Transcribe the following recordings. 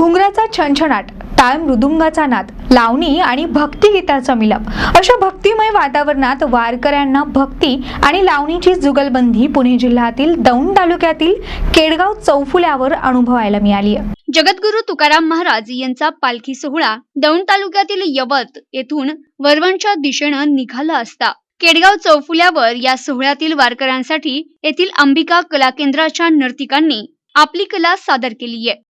घुंगराचा छणछणाट टाळ मृदुंगाचा नाद लावणी आणि भक्तिगीताचा मिलाप अशा भक्तिमय वातावरणात वारकऱ्यांना भक्ती आणि लावणीची जुगलबंदी पुणे जिल्ह्यातील दौंड तालुक्यातील केडगाव चौफुल्यावर अनुभवायला मिळाली जगद्गुरु तुकाराम महाराज यांचा पालखी सोहळा दौंड तालुक्यातील यवत येथून वरवणच्या दिशेनं निघाला असता केडगाव चौफुल्यावर या सोहळ्यातील वारकऱ्यांसाठी येथील अंबिका कला केंद्राच्या नर्तिकांनी आपली कला सादर केली आहे.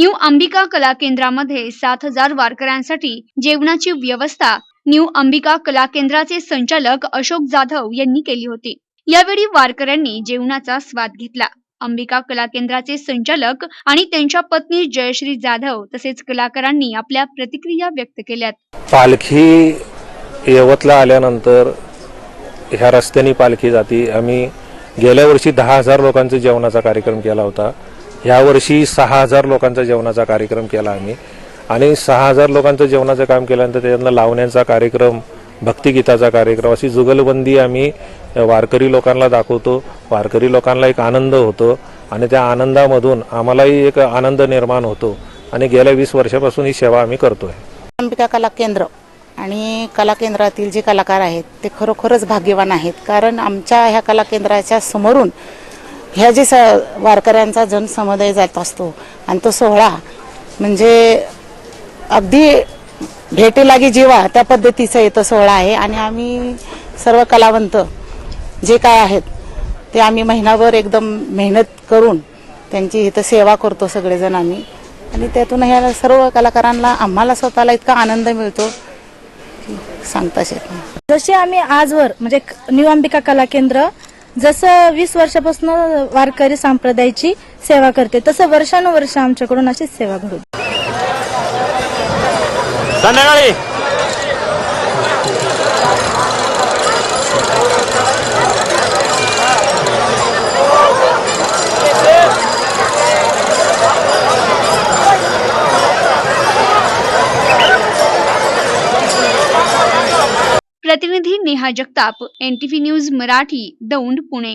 न्यू अंबिका कला केंद्रामध्ये सात हजार वारकऱ्यांसाठी जेवणाची व्यवस्था न्यू अंबिका कला केंद्राचे संचालक अशोक जाधव यांनी केली होती. यावेळी वारकऱ्यांनी जेवणाचा स्वाद घेतला. अंबिका कला केंद्राचे संचालक आणि त्यांच्या पत्नी जयश्री जाधव तसेच कलाकारांनी आपल्या प्रतिक्रिया व्यक्त केल्यात. पालखी यवतला आल्यानंतर ह्या रस्त्याने पालखी जाती. आम्ही गेल्या वर्षी दहा हजार लोकांचा जेवणाचा कार्यक्रम केला होता. यावर्षी सहा हजार लोकांचा जेवणाचा कार्यक्रम केला आम्ही. आणि सहा हजार लोकांचं जेवणाचं काम केल्यानंतर त्याच्यातनं लावण्याचा कार्यक्रम भक्तिगीताचा कार्यक्रम अशी जुगलबंदी आम्ही वारकरी लोकांना दाखवतो. वारकरी लोकांना एक आनंद होतो. आणि त्या आनंदामधून आम्हालाही एक आनंद निर्माण होतो. आणि गेल्या वीस वर्षापासून ही सेवा आम्ही करतोय. अंबिका कला केंद्र आणि कला केंद्रातील जे कलाकार आहेत ते खरोखरच भाग्यवान आहेत. कारण आमच्या ह्या कला केंद्राच्या समोरून ह्या जे स वारकऱ्यांचा जनसमुदाय जात असतो आणि तो सोहळा म्हणजे अगदी भेटीलागी जीवा त्या पद्धतीचा इथं सोहळा आहे आणि आम्ही सर्व कलावंत जे काय आहेत ते आम्ही महिनाभर एकदम मेहनत करून त्यांची इथं सेवा करतो सगळेजण आम्ही. आणि त्यातून ह्या सर्व कलाकारांना आम्हाला स्वतःला इतका आनंद मिळतो की सांगताच येत नाही. जसे आम्ही आजवर म्हणजे न्यू अंबिका कला केंद्र जसं वीस वर्षापासून वारकरी संप्रदायाची सेवा करते तसं वर्षानुवर्ष आमच्याकडून अशीच सेवा घडू संध्याकाळी. प्रतिनिधी नेहा जगताप एनटीव्ही न्यूज मराठी दौंड पुणे.